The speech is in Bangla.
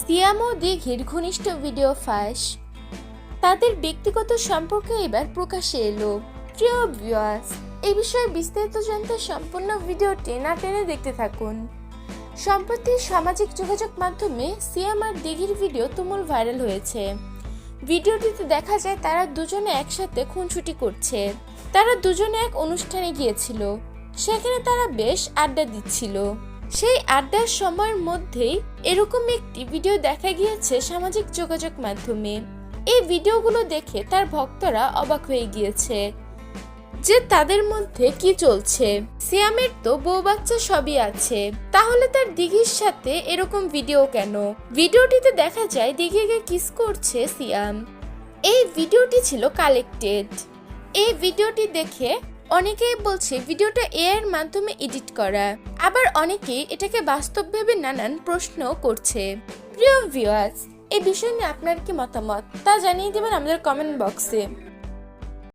সিয়াম ও দিঘির ঘনিষ্ঠ ভিডিও ফাঁস। তাদের ব্যক্তিগত সম্পর্ক এবার প্রকাশে এলো। প্রিয় ভিউয়ার্স এই বিষয়ে বিস্তারিত জানতে সম্পূর্ণ ভিডিওটি না টেনে দেখতে থাকুন। সম্প্রতি সামাজিক যোগাযোগ মাধ্যমে সিয়াম আর দিঘির ভিডিও তুমুল ভাইরাল হয়েছে। ভিডিওটিতে দেখা যায় তারা দুজনে একসাথে খুনছুটি করছে। তারা দুজনে এক অনুষ্ঠানে গিয়েছিল। সেখানে তারা বেশ আড্ডা দিচ্ছিল। সেই আড্ডার সময়ের মধ্যেই এরকম একটি ভিডিও দেখা গিয়েছে সামাজিক যোগাযোগ মাধ্যমে। এই ভিডিওগুলো দেখে তার ভক্তরা অবাক হয়ে গিয়েছে যে তাদের মধ্যে কি চলছে। সিয়ামের তো বউ বাচ্চা সবই আছে। তাহলে তার দিঘির সাথে এরকম ভিডিও কেন? ভিডিওটিতে দেখা যায় দিঘিকে কিস করছে সিয়াম। এই ভিডিওটি ছিল কালেক্টেড। এই ভিডিওটি দেখে অনেকেই বলছে, ভিডিওটা এ এর মাধ্যমে এডিট করা। আবার অনেকে এটাকে বাস্তব ভেবে নানান প্রশ্ন করছে। প্রিয় ভিউয়ার্স এই বিষয় নিয়ে আপনার কি মতামত? তা জানিয়ে দেবেন আমাদের কমেন্ট বক্সে